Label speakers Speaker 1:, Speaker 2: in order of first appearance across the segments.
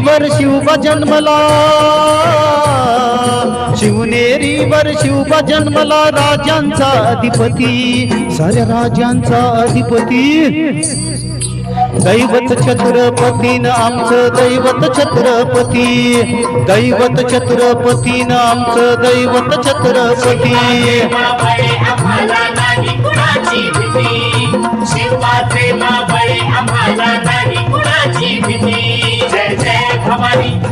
Speaker 1: शिवनेरीवर शिव जन्मला. शिवनेरीवर शिव जन्मला राजांचा अधिपती साऱ्या राजांचा अधिपती. दैवत छत्रपतीन आमचं दैवत छत्रपती दैवत छत्रपतीन आमचं दैवत छत्रपती.
Speaker 2: मावळे आम्हाला नाही आम्हाला नाही कुणाची भीती.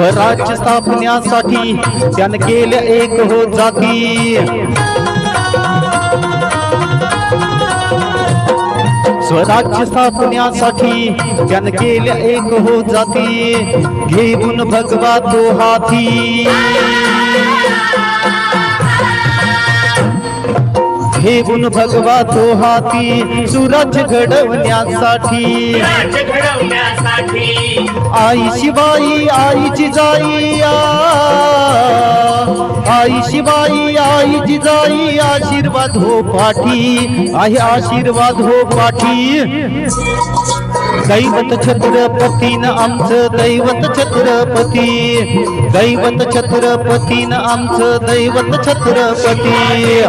Speaker 1: स्वराज्य स्थापण्यासाठी त्यानं केलं एक हो जाती स्वराज्य स्थापण्यासाठी त्यानं केलं एक हो जाती घेऊन भगवा तो हाती घेऊन भगवा तो हाती सुराज्य घडवण्यासाठी. आई शिवाई आईची जाई आ. आई शिवाई आई जिजाई आशीर्वाद हो पाठी. आहे आशीर्वाद हो पाठी. दैवत छत्रपतीन आमचं दैवत छत्रपती. दैवत छत्रपतीन आमचं दैवत छत्रपती.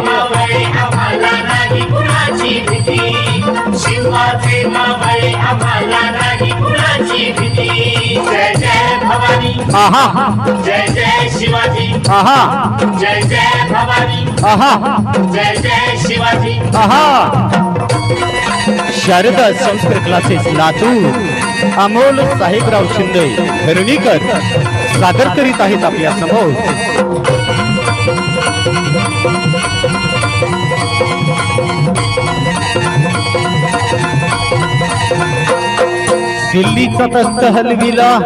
Speaker 2: जय जय भवानी
Speaker 1: आहा.
Speaker 2: जय जय शिवाजी
Speaker 1: आहा.
Speaker 2: जय जय भवानी
Speaker 1: आहा.
Speaker 2: जय जय शिवाजी
Speaker 1: आहा. शारदा संस्कृत क्लासेस लातूर. अमोल साहेबराव शिंदे. हरणीकर सादर करीत आहेत आपल्यासमोर. दिल्लीचा तस्त हलविला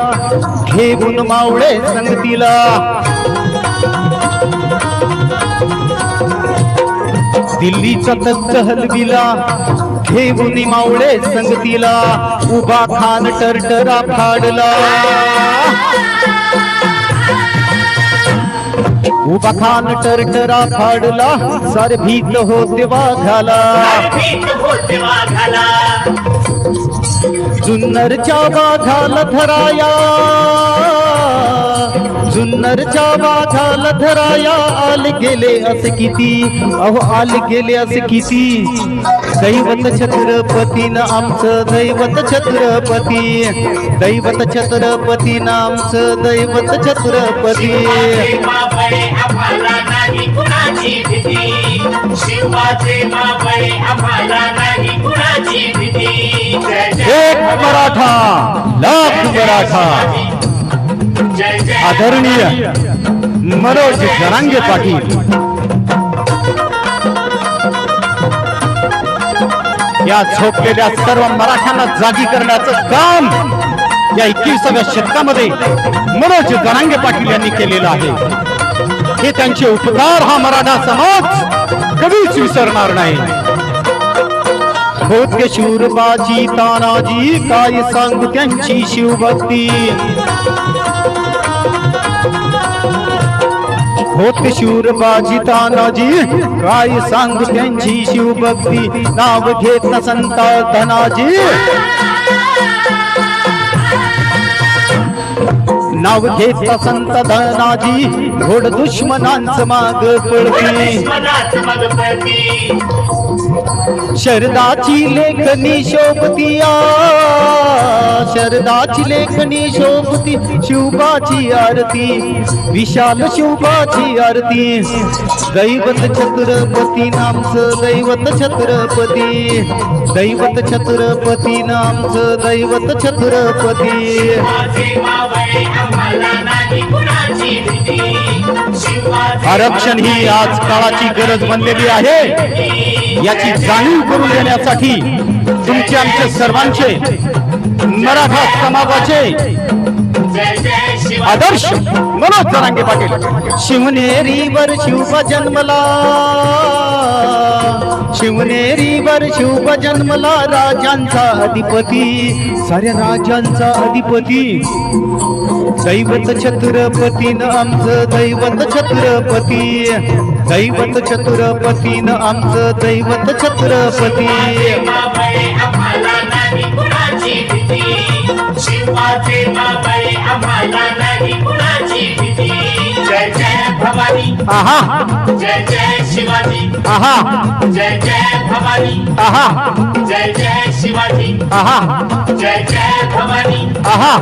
Speaker 1: घेऊन मावळे संगतीला. दिल्लीचा तस्त हलविला घेऊन मावळे संगतीला उभा खान टरटरा फाडला. उभा खान टरटरा फाडला सारे भीत होते वाघाला
Speaker 2: झाला.
Speaker 1: जुन्नरच्या वाघाला थराया जुन्नरच्या वाघाला धराया आल गेले असे किती? अहो आल गेले असे किती? दैवत छत्रपतीनं आमचं दैवत छत्रपती. दैवत छत्रपतीनं आमचं दैवत छत्रपती. एक मराठा लाख मराठा. आदरणीय मनोज जरांगे पाटील। या झोपलेल्या सर्व मराठ्यांना जागी करण्याचं काम या एकविसाव्या शतकामध्ये मनोज जरांगे पाटील यांनी केलेलं आहे. हे त्यांचे उपकार हा मराठा समाज कधीच विसरणार नाही. भोत्य शूरबाजी तानाजी काय सांगू त्यांची शिवभक्ती? होत शूरबाजी तानाजी काय सांग त्यांची शिवभक्ती? नाव घेत संता धनाजी. नाव घेत संत धनाजी घोड दुश्मनांच माग पळती. शरदाची लेखनी शोभतिया शरदाची लेखनी शोभती शिवबाची आरती विशाल शिवबाची आरती. दैवत छत्रपती नामचं दैवत छत्रपती दैवत छत्रपती नामचं दैवत छत्रपती.
Speaker 2: शिवाचे
Speaker 1: आरक्षण ही आज काळाची गरज बनलेली आहे. याची जाणीव करून देण्यासाठी तुमचे आमचे सर्वांचे मराठा समाजाचे आदर्श मनोज जरांगे पाटील. शिवनेरीवर शिव जन्मला शिवनेरीवर शिव जन्मला राजांचा अधिपती. साऱ्या राजांचा अधिपती. दैवत छत्रपतीनं आमचं दैवत छत्रपती. दैवत छत्रपतीनं आमचं दैवत छत्रपती.
Speaker 2: शिवाचे आम्हाला नाही कुणाची भीती. जय जय भवानी।
Speaker 1: आहा।
Speaker 2: जय जय शिवाजी।
Speaker 1: आहा।
Speaker 2: जय जय भवानी।
Speaker 1: आहा।
Speaker 2: जय जय शिवाजी।
Speaker 1: आहा।
Speaker 2: जय जय भवानी।
Speaker 1: आहा।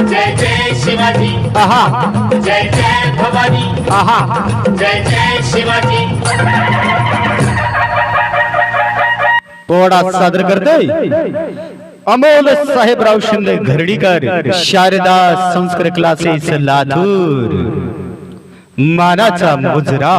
Speaker 2: जय जय शिवाजी।
Speaker 1: आहा।
Speaker 2: जय जय भवानी।
Speaker 1: आहा।
Speaker 2: जय जय शिवाजी।
Speaker 1: पोडा सादर करतोय अमोल साहेबराव शिंदे घरडीकर शारदा संस्कृत क्लासेस लातूर। मानाचा मुजरा.